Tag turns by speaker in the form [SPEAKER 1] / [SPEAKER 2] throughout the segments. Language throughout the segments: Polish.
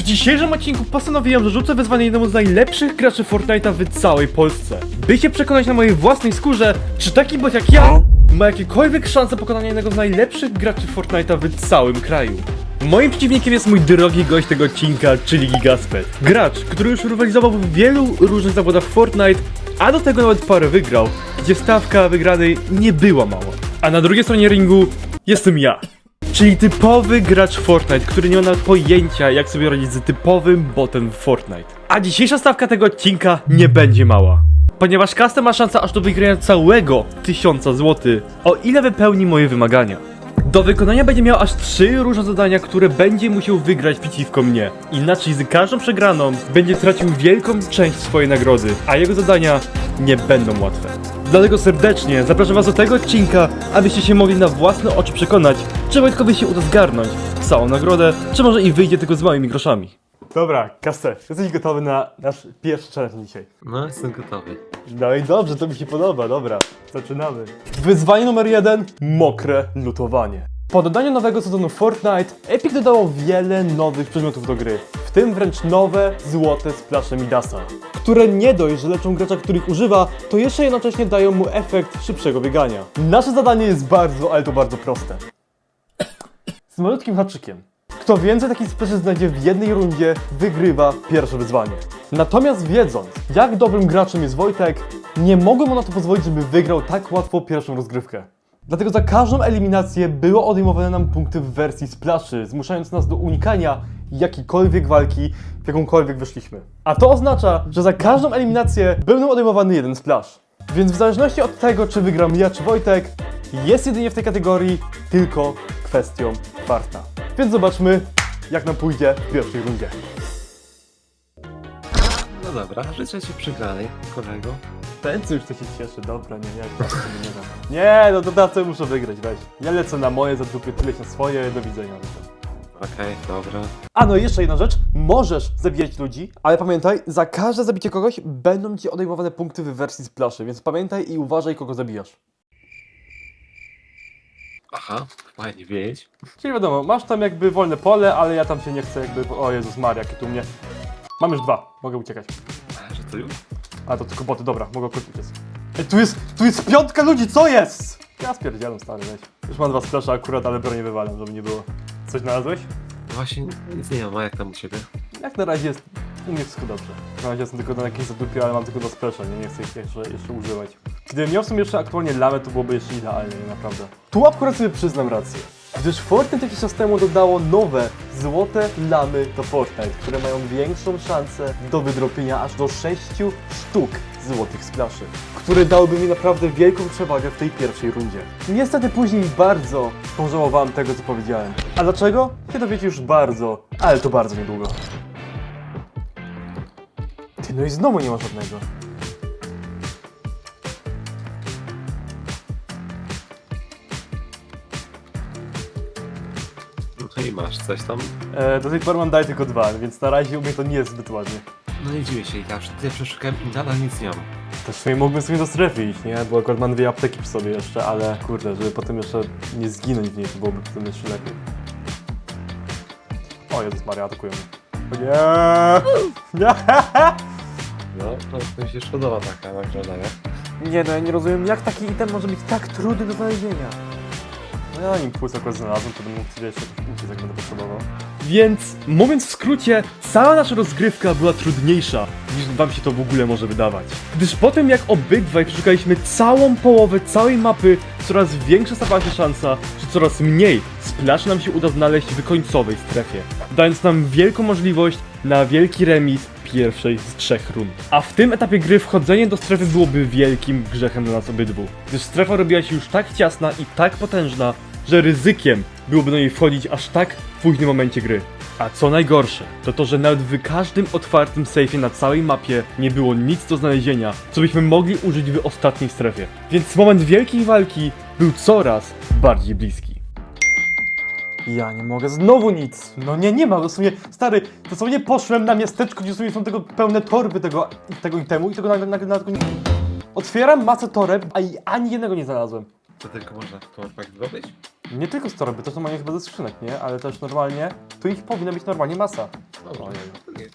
[SPEAKER 1] W dzisiejszym odcinku postanowiłem, że rzucę wyzwanie jednemu z najlepszych graczy Fortnite'a w całej Polsce. By się przekonać na mojej własnej skórze, czy taki bot jak ja ma jakiekolwiek szanse pokonania jednego z najlepszych graczy Fortnite'a w całym kraju. Moim przeciwnikiem jest mój drogi gość tego odcinka, czyli Gigaspet. Gracz, który już rywalizował w wielu różnych zawodach Fortnite, a do tego nawet parę wygrał, gdzie stawka wygranej nie była mała. A na drugiej stronie ringu jestem ja. Czyli typowy gracz Fortnite, który nie ma nawet pojęcia jak sobie radzić z typowym botem w Fortnite. A dzisiejsza stawka tego odcinka nie będzie mała. Ponieważ Custom ma szansę aż do wygrania całego 1000 zł, o ile wypełni moje wymagania. Do wykonania będzie miał aż trzy różne zadania, które będzie musiał wygrać przeciwko mnie. Inaczej z każdą przegraną będzie tracił wielką część swojej nagrody, a jego zadania nie będą łatwe. Dlatego serdecznie zapraszam was do tego odcinka, abyście się mogli na własne oczy przekonać, czy Wojtkowi się uda zgarnąć całą nagrodę, czy może i wyjdzie tylko z małymi groszami. Dobra, Kastel, jesteś gotowy na nasz pierwszy challenge dzisiaj?
[SPEAKER 2] No, jestem gotowy.
[SPEAKER 1] No i dobrze, to mi się podoba, dobra, zaczynamy. Wyzwanie numer jeden, mokre lutowanie. Po dodaniu nowego sezonu Fortnite, Epic dodało wiele nowych przedmiotów do gry, w tym wręcz nowe, złote splasze Midasa, które nie dość, że leczą gracza, których używa, to jeszcze jednocześnie dają mu efekt szybszego biegania. Nasze zadanie jest bardzo, ale to bardzo proste. Z malutkim haczykiem. Kto więcej takich splashy znajdzie w jednej rundzie, wygrywa pierwsze wyzwanie. Natomiast wiedząc, jak dobrym graczem jest Wojtek, nie mogłem mu na to pozwolić, żeby wygrał tak łatwo pierwszą rozgrywkę. Dlatego za każdą eliminację było odejmowane nam punkty w wersji splashy, zmuszając nas do unikania jakiejkolwiek walki, w jakąkolwiek wyszliśmy. A to oznacza, że za każdą eliminację był nam odejmowany jeden splash. Więc w zależności od tego, czy wygram ja czy Wojtek, jest jedynie w tej kategorii tylko kwestią farta. Więc zobaczmy, jak nam pójdzie w pierwszej rundzie.
[SPEAKER 2] No dobra, życzę ci przegranej, kolego.
[SPEAKER 1] Już to się cieszy, dobra, nie, jak to sobie nie dam. Nie, no to na co muszę wygrać, weź. Ja lecę na moje, zadrupię tyle na swoje, do widzenia.
[SPEAKER 2] Okej, dobra.
[SPEAKER 1] A no i jeszcze jedna rzecz, możesz zabijać ludzi, ale pamiętaj, za każde zabicie kogoś będą ci odejmowane punkty w wersji splaszy, więc pamiętaj i uważaj kogo zabijasz.
[SPEAKER 2] Aha, fajnie wiedzieć.
[SPEAKER 1] Czyli wiadomo, masz tam jakby wolne pole, ale ja tam się nie chcę jakby, o Jezus Maria, jakie tu mnie... Mam już dwa, mogę uciekać.
[SPEAKER 2] A, że to już?
[SPEAKER 1] A to tylko boty, dobra, mogę akurat uciec. Ej, tu jest, tu jest piątka ludzi, co jest? Ja spierdzielam stary, weź. Już mam dwa splasza akurat, ale bronię wywalam, żeby nie było. Coś znalazłeś?
[SPEAKER 2] No Właśnie nic nie mam, a jak tam u ciebie?
[SPEAKER 1] Jak na razie jest, u mnie wszystko dobrze. Na razie jestem tylko na jakimś zadupie, ale mam tylko do splasha, nie, nie chcę ich jeszcze, jeszcze używać. Gdybym miał w sumie jeszcze aktualnie lamę, to byłoby jeszcze idealnie, naprawdę. Tu akurat sobie przyznam rację. Gdyż Fortnite jakiś czas temu dodało nowe, złote lamy do Fortnite, które mają większą szansę do wydropienia aż do 6 sztuk złotych splaszy, które dałyby mi naprawdę wielką przewagę w tej pierwszej rundzie. Niestety później bardzo pożałowałem tego, co powiedziałem. A dlaczego? Ty dowiecie już bardzo, ale to bardzo niedługo. Ty, no i znowu nie ma żadnego.
[SPEAKER 2] No masz coś tam?
[SPEAKER 1] E, do tej pory mam daj tylko dwa, więc na razie u mnie to nie jest zbyt ładnie.
[SPEAKER 2] No nie dziwię się, ja tyle przeszukałem i nadal nic nie mam.
[SPEAKER 1] Też w sumie mógłbym sobie do strefy iść, nie? Bo akurat mam dwie apteki przy sobie jeszcze, ale kurde, żeby potem jeszcze nie zginąć w niej, to byłoby potem jeszcze lepiej. O Jezus Maria, atakują mnie. O nie! Nie!
[SPEAKER 2] No, to mi się szkodowa taka nagroda, nie?
[SPEAKER 1] Nie no, ja nie rozumiem, jak taki item może być tak trudny do znalezienia. No ja impuls akurat znalazłem, to bym mógł uciec, jak będę potrzebował. Więc, mówiąc w skrócie, cała nasza rozgrywka była trudniejsza, niż wam się to w ogóle może wydawać. Gdyż po tym, jak obydwaj przeszukaliśmy całą połowę całej mapy, coraz większa stawała się szansa, że coraz mniej splash nam się uda znaleźć w końcowej strefie, dając nam wielką możliwość na wielki remis pierwszej z trzech rund. A w tym etapie gry wchodzenie do strefy byłoby wielkim grzechem dla nas obydwu, gdyż strefa robiła się już tak ciasna i tak potężna, że ryzykiem byłoby do niej wchodzić aż tak w późnym momencie gry. A co najgorsze, to to, że nawet w każdym otwartym sejfie na całej mapie nie było nic do znalezienia, co byśmy mogli użyć w ostatniej strefie. Więc moment wielkiej walki był coraz bardziej bliski. Ja nie mogę, znowu nic! No nie, nie ma, dosłownie, stary, dosłownie poszłem na miasteczko, gdzie sobie są tego pełne torby tego, tego itemu i tego nagle, nagle, nagle, Otwieram masę toreb, a i ani jednego nie znalazłem.
[SPEAKER 2] To tylko można w torbach zdobyć?
[SPEAKER 1] Nie tylko z torby, też normalnie chyba ze skrzynek, nie? Ale też normalnie, tu ich powinna być normalnie masa.
[SPEAKER 2] Dobra.
[SPEAKER 1] Ojej.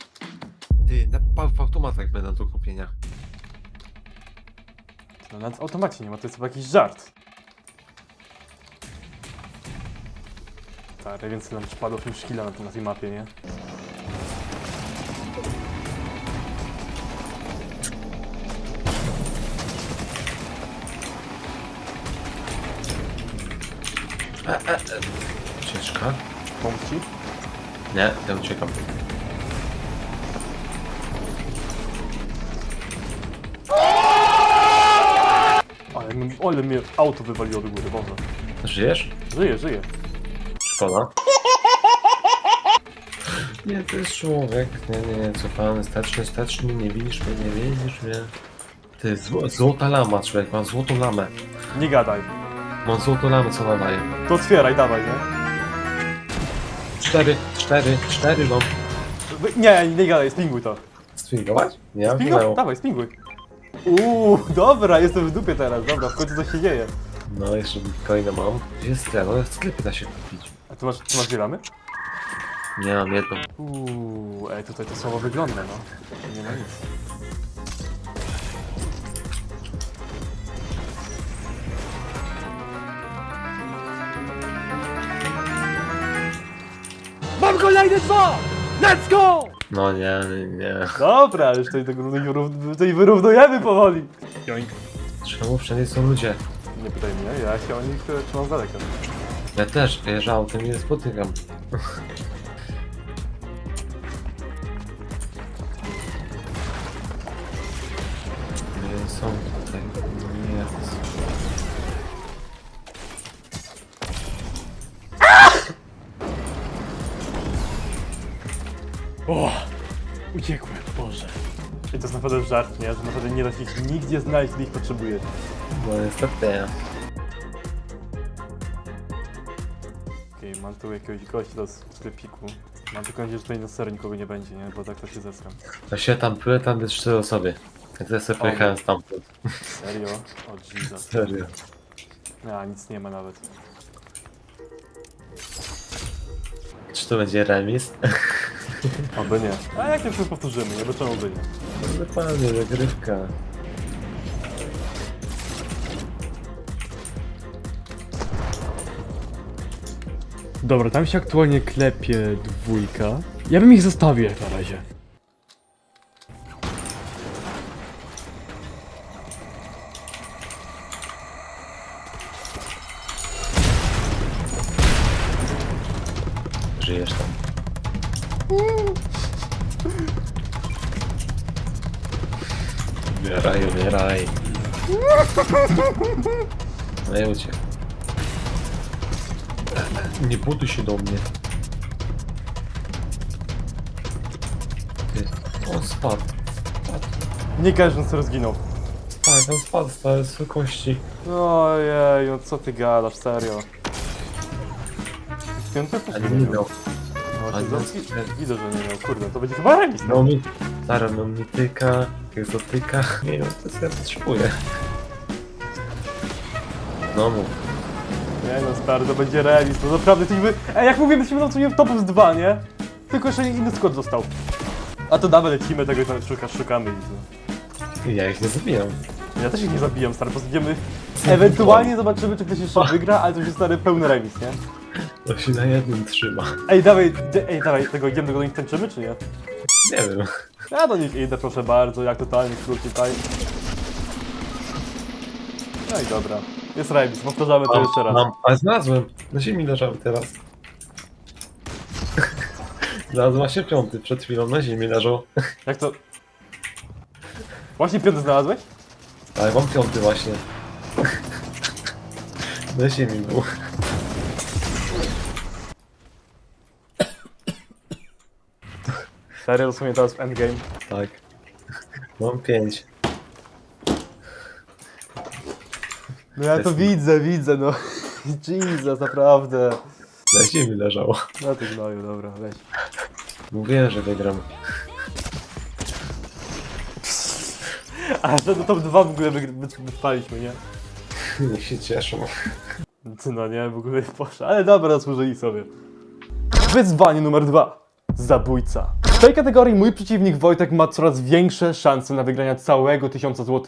[SPEAKER 2] Ty, na pa- w automatach będą do kupienia.
[SPEAKER 1] No nawet w automacie nie ma, to jest chyba jakiś żart. Tak, więcej nam przypadów niż killa na, tym- na tej mapie, nie?
[SPEAKER 2] Ucieczka?
[SPEAKER 1] Pomóc ci?
[SPEAKER 2] Nie, ja uciekam.
[SPEAKER 1] Ale, mi- ale mnie auto wywaliło do góry, Boże.
[SPEAKER 2] Żyjesz?
[SPEAKER 1] Żyję, żyję.
[SPEAKER 2] Szkoda. Nie, to jest człowiek. Nie, nie, nie, cofany, steczny, steczny, nie widzisz mnie, nie widzisz mnie. Ty, zło, złota lama, człowiek, mam złotą lamę.
[SPEAKER 1] Nie gadaj.
[SPEAKER 2] Mam złotą lamę, co nadaje.
[SPEAKER 1] To otwieraj, dawaj, nie?
[SPEAKER 2] Cztery, cztery, cztery mam.
[SPEAKER 1] Wy- Nie, nie gadaj, spinguj to.
[SPEAKER 2] Spingować? Nie,
[SPEAKER 1] Spinguj? Dawaj, spinguj. Uuu, dobra, jestem w dupie teraz, dobra, w końcu coś się dzieje.
[SPEAKER 2] No, jeszcze bitcoina mam. Gdzie jest sklep? No, w sklepie da się kupić.
[SPEAKER 1] A ty masz, ty masz wielamy?
[SPEAKER 2] Nie mam jedną.
[SPEAKER 1] Uuu, ej, tutaj to słabo wygląda, no. Nie ma nic. Mam kolejne dwa! Let's go!
[SPEAKER 2] No nie, nie, nie.
[SPEAKER 1] Dobra, już tutaj, tego tutaj wyrównujemy powoli. Joink.
[SPEAKER 2] Czemu wszędzie są ludzie?
[SPEAKER 1] Nie pytaj mnie, ja się o nich e, trzymam z daleka.
[SPEAKER 2] Ja też, jeżdżę autem i nie spotykam. Nie są
[SPEAKER 1] żart, nie? Że naprawdę nie da się ich nigdzie znaleźć, gdy ich potrzebujesz.
[SPEAKER 2] No niestety.
[SPEAKER 1] Okej, mam tu jakiegoś gościa z sklepiku. Mam tylko nadzieję, że tutaj na serio nikogo nie będzie, nie? Bo tak to się zeskam.
[SPEAKER 2] To się tam były tam jest cztery osoby. Ja też sobie pojechałem stamtąd.
[SPEAKER 1] Serio? O Jesus.
[SPEAKER 2] Serio.
[SPEAKER 1] A, nic nie ma nawet.
[SPEAKER 2] Czy to będzie remis?
[SPEAKER 1] Oby nie. A jak nie powtórzymy, nie? Bo czemu by nie?
[SPEAKER 2] No Dokładnie, zagrywka.
[SPEAKER 1] Dobra, tam się aktualnie klepie dwójka. Ja bym ich zostawił jak na razie.
[SPEAKER 2] Umieraj, umieraj. No i uciekł. Nie buduj się do mnie. Ty, on spadł. Spadł.
[SPEAKER 1] Nie każdy sobie zginął.
[SPEAKER 2] Tak, on spadł z z wysokości.
[SPEAKER 1] Ojej, no co ty gadasz, serio? Piąty
[SPEAKER 2] A
[SPEAKER 1] też
[SPEAKER 2] nie
[SPEAKER 1] nie
[SPEAKER 2] miał.
[SPEAKER 1] No,
[SPEAKER 2] a
[SPEAKER 1] widzę,
[SPEAKER 2] nie-
[SPEAKER 1] widzę, że nie miał. Kurde, to będzie chyba remis, no.
[SPEAKER 2] No mi... Stara, no mi tyka, egzotyka. Nie wiem, co ja potrzebuję. No mów.
[SPEAKER 1] Nie no, stary, to będzie remis, to naprawdę jesteśmy... Ej, jak mówię, jesteśmy na sumie w top z 2, nie? Tylko jeszcze inny skład został. A to dawaj lecimy tego i tam szukasz, szukamy i
[SPEAKER 2] Ja ich nie zabijam.
[SPEAKER 1] to. Ja też ich nie zabijam, stary, po prostu idziemy... Ewentualnie zobaczymy, czy ktoś jeszcze wygra, ale to już jest stary pełny remis, nie?
[SPEAKER 2] To się na jednym trzyma.
[SPEAKER 1] Ej, dawaj, d- ej, dawaj, tego idziemy, do nich tańczymy, czy nie?
[SPEAKER 2] Nie wiem.
[SPEAKER 1] Ja do nich idę, proszę bardzo, jak totalnie skrót tutaj. No i dobra. Jest remis, powtarzamy to jeszcze raz.
[SPEAKER 2] Mam, ale znalazłem. Na ziemi leżał teraz. Znalazłem właśnie piąty. Przed chwilą na ziemi leżał.
[SPEAKER 1] Jak to... Właśnie piąty znalazłeś?
[SPEAKER 2] Ale mam piąty właśnie. Na ziemi był.
[SPEAKER 1] Serio, dosłownie teraz w endgame.
[SPEAKER 2] Tak. Mam pięć.
[SPEAKER 1] No ja to
[SPEAKER 2] Jest-
[SPEAKER 1] widzę, widzę, no. Jesus, naprawdę.
[SPEAKER 2] Na ziemi leżał.
[SPEAKER 1] No to gnoju, dobra, weź.
[SPEAKER 2] Mówiłem, że wygram.
[SPEAKER 1] A że do top 2 w ogóle wy- wy- wytrwaliśmy, nie?
[SPEAKER 2] Niech się cieszą.
[SPEAKER 1] Ty no nie, w ogóle poszło. Ale dobra, zasłużyli sobie. Wyzwanie numer dwa. Zabójca. W tej kategorii mój przeciwnik Wojtek ma coraz większe szanse na wygrania całego 1000 zł,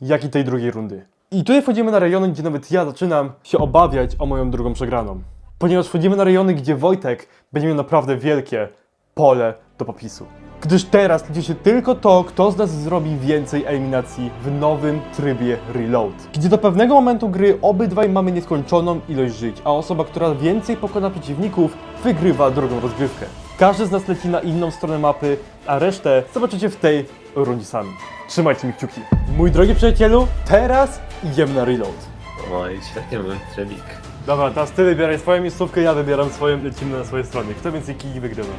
[SPEAKER 1] jak i tej drugiej rundy. I tutaj wchodzimy na rejony, gdzie nawet ja zaczynam się obawiać o moją drugą przegraną. Ponieważ wchodzimy na rejony, gdzie Wojtek będzie miał naprawdę wielkie pole do popisu. Gdyż teraz liczy się tylko to, kto z nas zrobi więcej eliminacji w nowym trybie Reload. Gdzie do pewnego momentu gry obydwaj mamy nieskończoną ilość żyć, a osoba, która więcej pokona przeciwników, wygrywa drugą rozgrywkę. Każdy z nas leci na inną stronę mapy, a resztę zobaczycie w tej rundzie sami. Trzymajcie mi kciuki. Mój drogi przyjacielu, teraz idziemy na Reload.
[SPEAKER 2] I świetnie był trybik.
[SPEAKER 1] Dobra, teraz ty wybieraj swoją miejscówkę, ja wybieram swoją, lecimy na swojej stronie. Kto więcej kili wygrywa?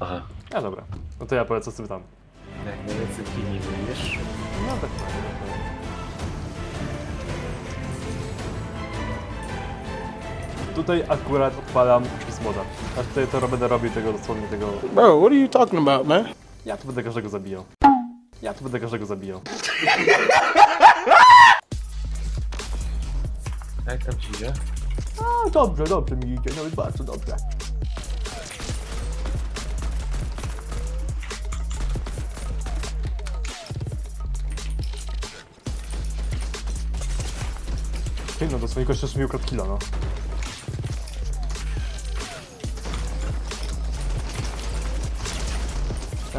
[SPEAKER 2] Aha.
[SPEAKER 1] A dobra, no to ja polecę sobie tam.
[SPEAKER 2] Jak najwięcej kili wyjdziesz?
[SPEAKER 1] No tak fajnie. Tutaj akurat odpalam pismoda. A tutaj to będę robił tego dosłownie tego.
[SPEAKER 3] Bro, what are you talking about, man?
[SPEAKER 1] Ja tu będę każdego zabijał. Ja tu będę każdego zabijał.
[SPEAKER 2] Jak tam ci idzie?
[SPEAKER 1] A dobrze, dobrze mi idzie, nawet bardzo dobrze. Ty no, dosłownie kościesz mi ukradł killa, no.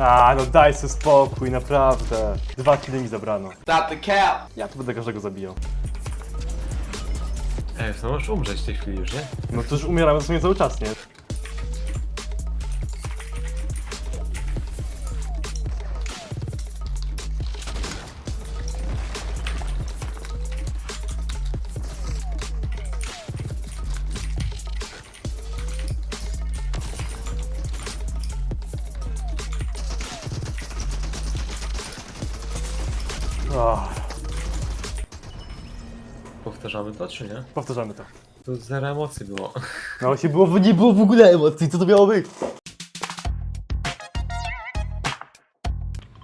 [SPEAKER 1] A, no daj sobie spokój, naprawdę. Dwa killy mi zabrano.
[SPEAKER 3] Stop the cap.
[SPEAKER 1] Ja tu będę każdego zabijał.
[SPEAKER 2] Ej, no możesz umrzeć w tej chwili już, nie?
[SPEAKER 1] No to już umieramy w sumie cały czas, nie?
[SPEAKER 2] Czy nie?
[SPEAKER 1] powtarzamy to.
[SPEAKER 2] To zero emocji było.
[SPEAKER 1] No właśnie było, nie było w ogóle emocji, co to miało być?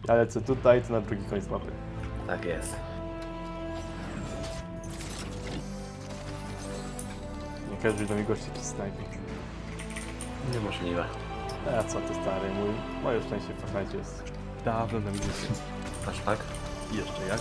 [SPEAKER 1] Ja lecę tutaj, to na drugi koniec mapy.
[SPEAKER 2] Tak jest.
[SPEAKER 1] Nie każdy do mnie gości jakiś snajpik.
[SPEAKER 2] Niemożliwe.
[SPEAKER 1] A co ty stary mój? Moje szczęście w Fortnite jest dawno na minusie.
[SPEAKER 2] Aż tak?
[SPEAKER 1] Jeszcze jak?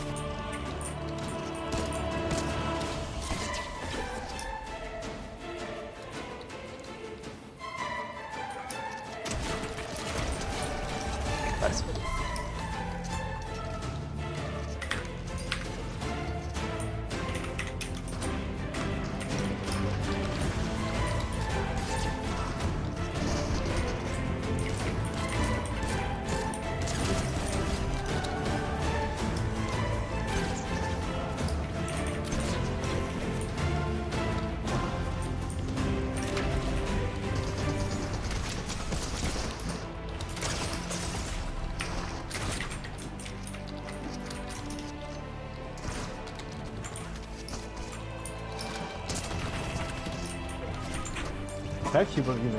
[SPEAKER 1] Jak się bawimy?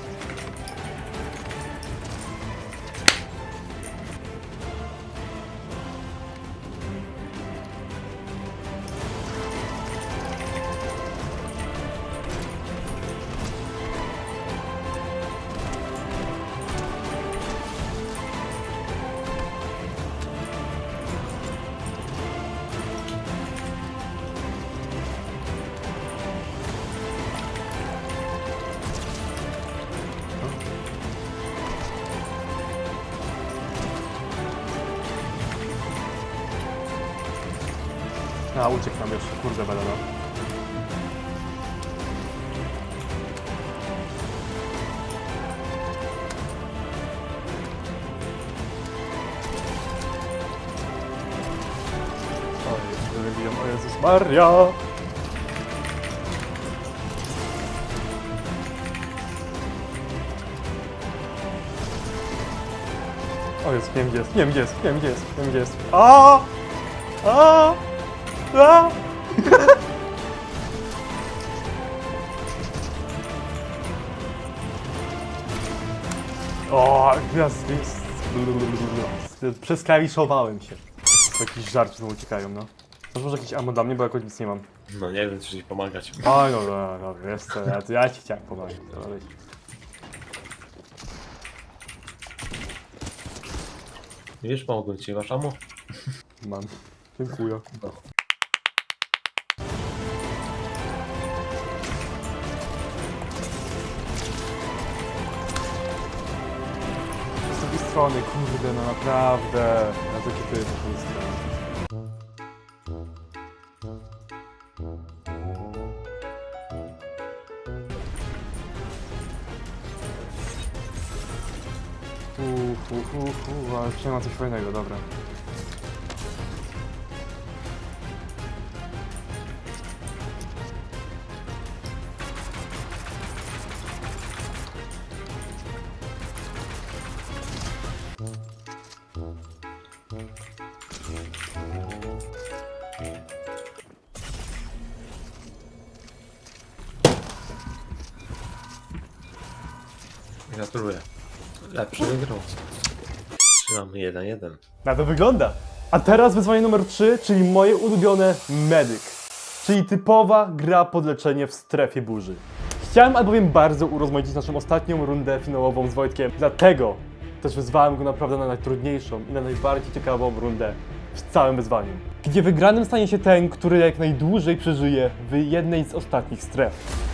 [SPEAKER 1] A, uciekł nam jeszcze, kurde beleno. Maria! O jest, wiem gdzie jest, wiem gdzie jest, wiem gdzie jest, wiem gdzie jest. A! A! Przesklawiszowałem się. Jakieś żarci znowu uciekają, no. Masz może jakieś ammo dla mnie, bo jakoś nic nie mam.
[SPEAKER 2] No nie wiem, czy ci pomagać.
[SPEAKER 1] O, dobra, dobra, jest to, ja, ja ci chciałem pomagać. Weź.
[SPEAKER 2] Nie wiesz, pomogłem ci, masz amo?
[SPEAKER 1] Mam. Dziękuję.
[SPEAKER 2] No.
[SPEAKER 1] Strony, kurde, no naprawdę. Ja to kiepuję z tej strony. Uf, uf, uf, uf, ale przynajmniej ma coś fajnego, dobra.
[SPEAKER 2] 1-1.
[SPEAKER 1] Na to wygląda. A teraz wyzwanie numer 3, czyli moje ulubione Medic. Czyli typowa gra pod leczenie w strefie burzy. Chciałem albowiem bardzo urozmaicić naszą ostatnią rundę finałową z Wojtkiem, dlatego też wyzwałem go naprawdę na najtrudniejszą i na najbardziej ciekawą rundę w całym wyzwaniu. Gdzie wygranym stanie się ten, który jak najdłużej przeżyje w jednej z ostatnich stref.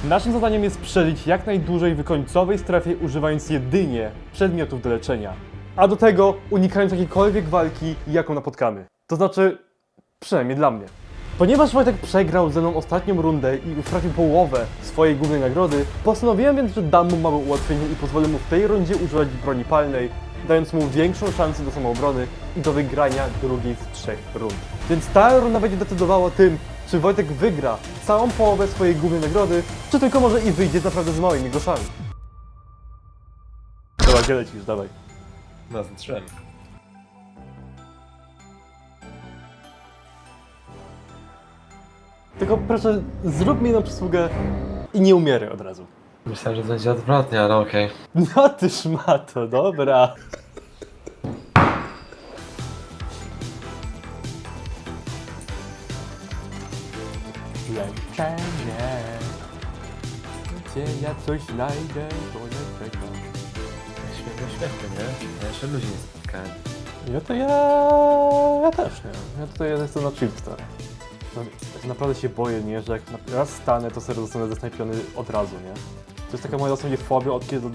[SPEAKER 1] Naszym zadaniem jest przeżyć jak najdłużej w końcowej strefie używając jedynie przedmiotów do leczenia. A do tego unikając jakiejkolwiek walki, jaką napotkamy. To znaczy, przynajmniej dla mnie. Ponieważ Wojtek przegrał ze mną ostatnią rundę i utracił połowę swojej głównej nagrody, postanowiłem więc, że dam mu małe ułatwienie i pozwolę mu w tej rundzie używać broni palnej, dając mu większą szansę do samoobrony i do wygrania drugiej z trzech rund. Więc ta runda będzie decydowała tym, czy Wojtek wygra całą połowę swojej głównej nagrody, czy tylko może i wyjdzie naprawdę z małymi groszami. Dobra, gdzie lecisz? Dawaj.
[SPEAKER 2] Nas drzem.
[SPEAKER 1] Tylko proszę, zrób mi jedną przysługę i nie umieraj od razu.
[SPEAKER 2] Myślałem, że to będzie odwrotnie, ale okej.
[SPEAKER 1] No ty szmato, dobra. Leczenie. Gdzie ja coś znajdę, to nie
[SPEAKER 2] nie? Ja jeszcze ludzi nie spotkałem.
[SPEAKER 1] Ja to ja... ja też nie. Ja tutaj jestem na chill stary. No, tak naprawdę się boję, nie, że jak raz stanę, to serio zostanę zesnajpiony od razu, nie? To jest taka moja dosłownie fobia, od kiedy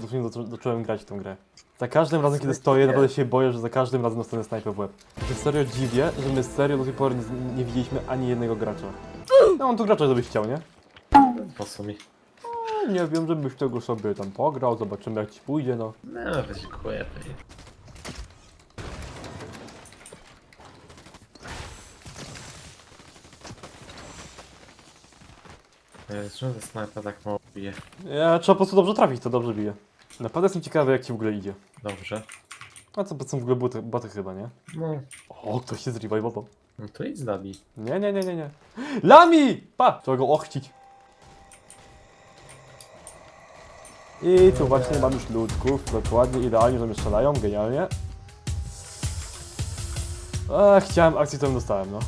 [SPEAKER 1] zacząłem grać w tę grę. Za każdym razem, kiedy stoję, naprawdę się boję, że za każdym razem dostanę snajpę w łeb. Ja się serio dziwię, że my serio do tej pory nie, nie widzieliśmy ani jednego gracza. No on tu gracza, żebyś chciał, nie?
[SPEAKER 2] Po co mi?
[SPEAKER 1] No, nie wiem, żebyś tego sobie tam pograł, zobaczymy jak ci pójdzie, no.
[SPEAKER 2] No, dziękuję. Ej, Czemu ta snajpa tak mało bije?
[SPEAKER 1] Ja, trzeba po prostu dobrze trafić, to dobrze bije. Naprawdę jestem ciekawy, jak ci w ogóle idzie.
[SPEAKER 2] Dobrze.
[SPEAKER 1] A co, to są w ogóle buty, boty chyba, nie?
[SPEAKER 2] No,
[SPEAKER 1] O, ktoś się zrewajwował.
[SPEAKER 2] no to idź z nami.
[SPEAKER 1] Nie, nie, nie, nie, nie. Lami! Pa! Trzeba go ochcić. I tu właśnie mam już ludków. Dokładnie, idealnie, że mnie strzelają. Genialnie. A, chciałem akcji, którą dostałem, no.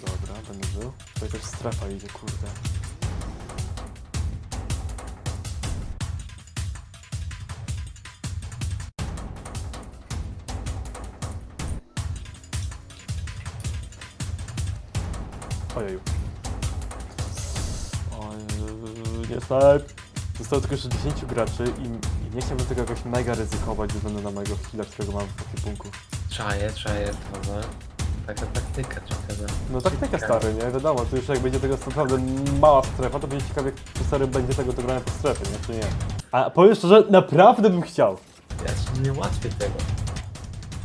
[SPEAKER 1] Dobra, będę żył. To jakaś strefa idzie, kurde. Ojeju. Oj, nie snajp. Zostało tylko jeszcze 10 graczy i, i nie chciałbym tego jakoś mega ryzykować ze względu na mojego heala, którego mam w ekwipunku.
[SPEAKER 2] Czaję, czaję, prawda? Taka taktyka ciekawa.
[SPEAKER 1] No taktyka stary, nie? Wiadomo, to już jak będzie tego naprawdę mała strefa, to będzie ciekawe, czy serio będzie tego to grane po strefie, nie? Czy nie? A powiem szczerze, naprawdę bym chciał.
[SPEAKER 2] Ja ci nie ułatwię tego.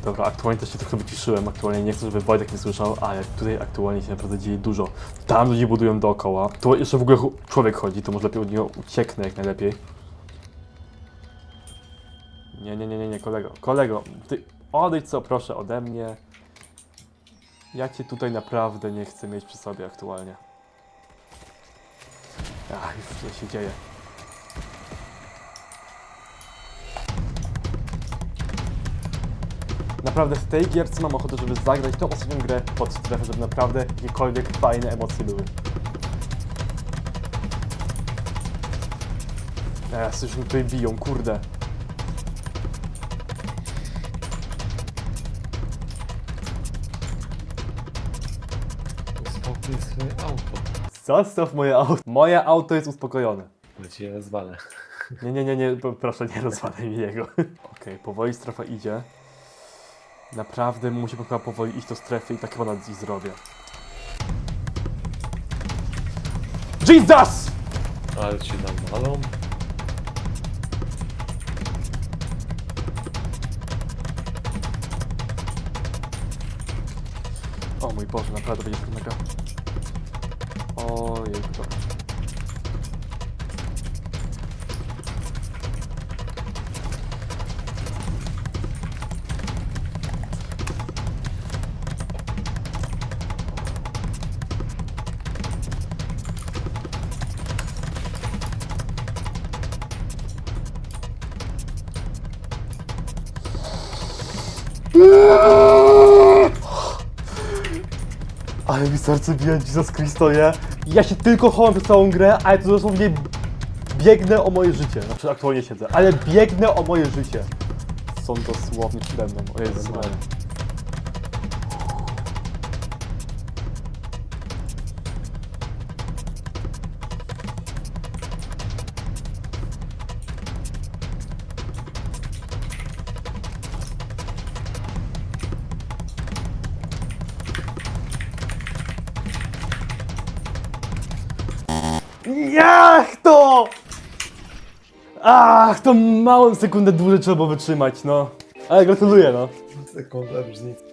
[SPEAKER 1] Dobra, aktualnie też się trochę wyciszyłem, aktualnie nie chcę, żeby Wojtek nie słyszał, ale tutaj aktualnie się naprawdę dzieje dużo. Tam ludzie budują dookoła, tu jeszcze w ogóle człowiek chodzi, to może lepiej od niego ucieknę jak najlepiej. Nie, nie, nie, nie, nie, kolego, kolego, ty odejdź co proszę ode mnie. Ja cię tutaj naprawdę nie chcę mieć przy sobie aktualnie. Ach, już co się dzieje. Naprawdę w tej gierce mam ochotę, żeby zagrać tą ostatnią grę pod strefę, żeby naprawdę jakiekolwiek fajne emocje były. Teraz już mi tutaj biją, kurde.
[SPEAKER 2] Uspokój swoje auto.
[SPEAKER 1] Zostaw moje auto. Moje auto jest uspokojone.
[SPEAKER 2] Bo ci je rozwalę.
[SPEAKER 1] Nie, nie, nie, nie, proszę nie rozwalaj mi jego. Okej, powoli strefa idzie. Naprawdę musimy chyba powoli iść do strefy i tak chyba nad i zrobię. Jesus!
[SPEAKER 2] Ale ci tam walą.
[SPEAKER 1] O mój Boże, naprawdę będzie trudnego. Ojej, dobra. Ale mi serce bije, Jesus Christo, nie? Ja się tylko chowam przez całą grę, ale to dosłownie biegnę o moje życie. Znaczy aktualnie siedzę, ale biegnę o moje życie. Są dosłownie przede mną. O Jezus Maria. Jak to? Ach, to małą sekundę dłużej trzeba było wytrzymać, no. Ale gratuluję, no.
[SPEAKER 2] Sekunda różnicy.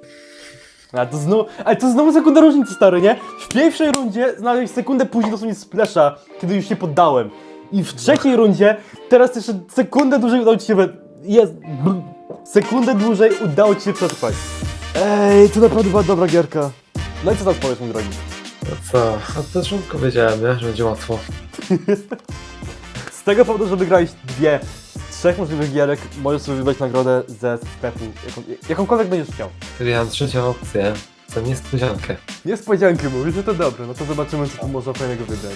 [SPEAKER 1] Ale to znowu, ale to znowu sekunda różnicy, stary, nie? W pierwszej rundzie znaleźć sekundę później dosłownie splasha, kiedy już się poddałem. I w trzeciej rundzie, teraz jeszcze sekundę dłużej udało ci się... we- Jest... bl- Sekundę dłużej udało ci się przetrwać. Ej, to naprawdę była dobra gierka. No i co teraz powiesz, mój drogi?
[SPEAKER 2] No co? Od początku wiedziałem, nie? że będzie łatwo.
[SPEAKER 1] Z tego powodu, że wygrałeś dwie z trzech możliwych gierek, możesz sobie wybrać nagrodę ze sklepu, jaką, jakąkolwiek będziesz chciał.
[SPEAKER 2] Czyli ja mam trzecią opcję. To niespodziankę.
[SPEAKER 1] Niespodzianki mówisz, że to dobre, no to zobaczymy, co tu można fajnego wybrać.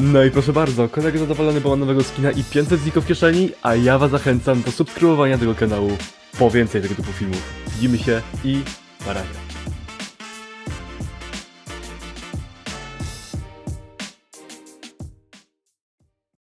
[SPEAKER 1] No i proszę bardzo, kolega zadowolony był nowego skina i 500 ziko w kieszeni, a ja was zachęcam do subskrybowania tego kanału po więcej tego typu filmów. Widzimy się i na.